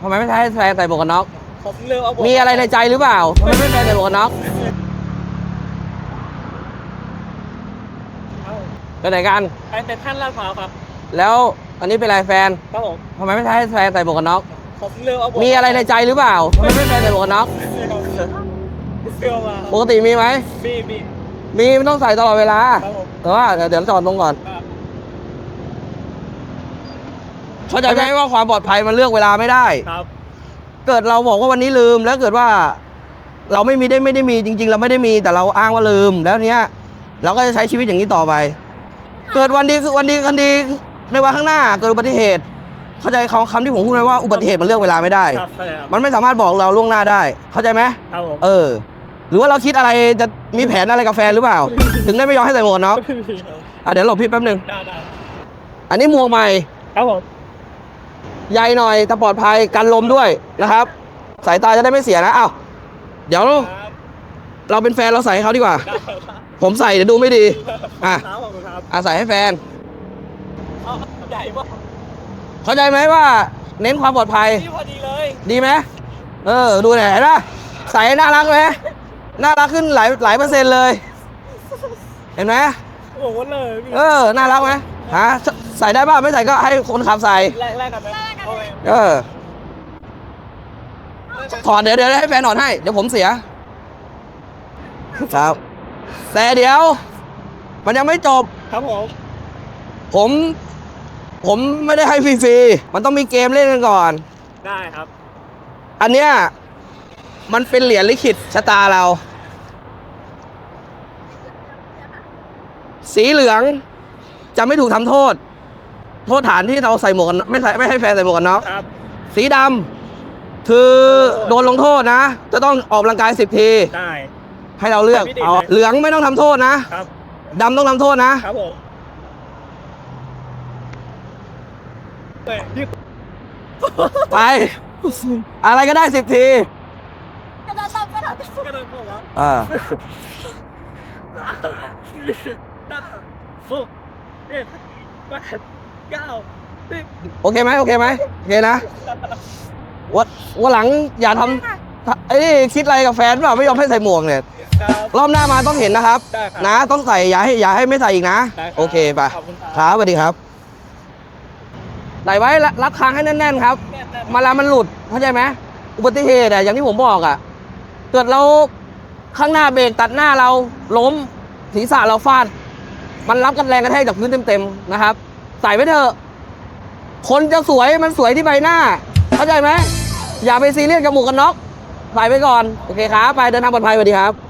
ทำไมไม่ใช้แฟนใส่หมวกกันน็อก ผมลืมเอามีอะไรในใจหรือเปล่าทำไมไม่แฟนใส่หมวกกันน็อกไปไหนกัน ไปเป็นท่านลาดพร้าวครับแล้วอันนี้เป็นอะไรแฟนครับผมทำไมไม่ใช้แฟนใส่หมวกกันน็อก ผมลืมเอามีอะไรในใจหรือเปล่าทำไมไม่แฟนใส่หมวกกันน็อกเสื้อมาปกติมีไหมบีบีมีไม่ต้องใส่ตลอดเวลา ครับผมแต่ว่าเดี๋ยวเดี๋ยวจอดลงก่อน ครับ เข้าใจไหมว่าความปลอดภัยมันเลือกเวลาไม่ได้ ครับ เกิดเราบอกว่าวันนี้ลืมแล้วเกิดว่า เราไม่มีได้ไม่ได้มีจริง ๆ เราไม่ได้มีแต่เราอ้างว่าลืมแล้วเนี้ย เราก็จะใช้ชีวิตอย่างนี้ต่อไป เกิดวันดีคือวันดีคันดีในวันข้างหน้าเกิดอุบัติเหตุ เข้าใจคำคำที่ผมพูดไหมว่าอุบัติเหตุมันเลือกเวลาไม่ได้ ครับใช่ครับ มันไม่สามารถบอกเราล่วงหน้าได้ เข้าใจไหม ครับผม เออ หรือว่าเราคิดอะไรจะมีแผนอะไรกับแฟนหรือเปล่า ถึงได้ไม่ยอมให้ใส่หมวกกันน็อกอะเดี๋ยวหลบพี่แป๊บหนึง ได้ได้อันนี้หมวกใหม่ ครับผม ใหญ่หน่อยแต่ปลอดภัยกันลมด้วยนะครับ สายตาจะได้ไม่เสียนะอ้าวเดี๋ยวครับเราเป็นแฟนเราใส่ให้เขาดีกว่าได้ครับผมใส่เดี๋ยวดูไม่ดี อะครับผมครับอาใส่ให้แฟนเอาใหญ่มากเข้าใจไหมว่า เน้นความปลอดภัยนี่พอดีเลย ดีไหมเออ ดูหน่อยเห็นปะใส่ให้น่ารักไหมน่ารักขึ้นหลายหลายเปอร์เซ็นต์เลย เห็นไหมโอ้โหเลยพี่เออ น่ารักไหมฮะ ใส่ได้ป่ะไม่ใส่ก็ให้คนขับใส่แรกแรกกันไหมโอเคเออ ถอดเดี๋ยวเดี๋ยวให้แฟนถอดให้ เดี๋ยวผมเสีย ครับ แต่เดี๋ยว มันยังไม่จบ ครับผม ผม ผมไม่ได้ให้ฟรีๆ มันต้องมีเกมเล่นกันก่อน ได้ครับ อันเนี้ย มันเป็นเหรียญลิขิตชะตาเรา สีเหลือง จะไม่ถูกทำโทษ โทษฐานที่เราใส่หมวกกันน็อกไม่ใส่ไม่ให้แฟนใส่หมวกกันน็อกครับ สีดำคือโดนลงโทษนะ จะต้องออกกำลังกายสิบที ได้ ให้เราเลือกไม่ได้เอาเลย เหลืองไม่ต้องทำโทษนะครับ ดำต้องทำโทษนะ ครับผมเฮ้ยพี่ไป อะไรก็ได้สิบทีกระโดดเข้ามาอ่าหกเจ็ดแปด เก้าสิบโอเคไหมโอเคไหมโอเคนะวันวันหลังอย่าทำไอ้นี่คิดอะไรกับแฟนเปล่าไม่ยอมให้ใส่หมวกเนี่ยครับ รอบหน้ามาต้องเห็นนะครับ ได้ครับนะต้องใส่อย่าให้อย่าให้ไม่ใส่อีกนะ ได้ครับโอเคไปขอบคุณครับ ครับสวัสดีครับใส่ไว้ละรัดคางให้แน่นๆครับมาแล้วมันหลุดเข้าใจไหมอุบัติเหตุอะอย่างที่ผมบอกอะเกิดเราข้างหน้าเบรกตัดหน้าเราล้มศีรษะเราฟาด มันรับกันแรงกระแทกจากพื้นเต็มๆนะครับ ใส่ไปเถอะ คนจะสวยมันสวยที่ใบหน้า เข้าใจไหม อย่าไปซีเรียสกับหมวกกันน็อก ใส่ไปก่อน โอเคครับ ไปเดินทางปลอดภัยสวัสดีครับ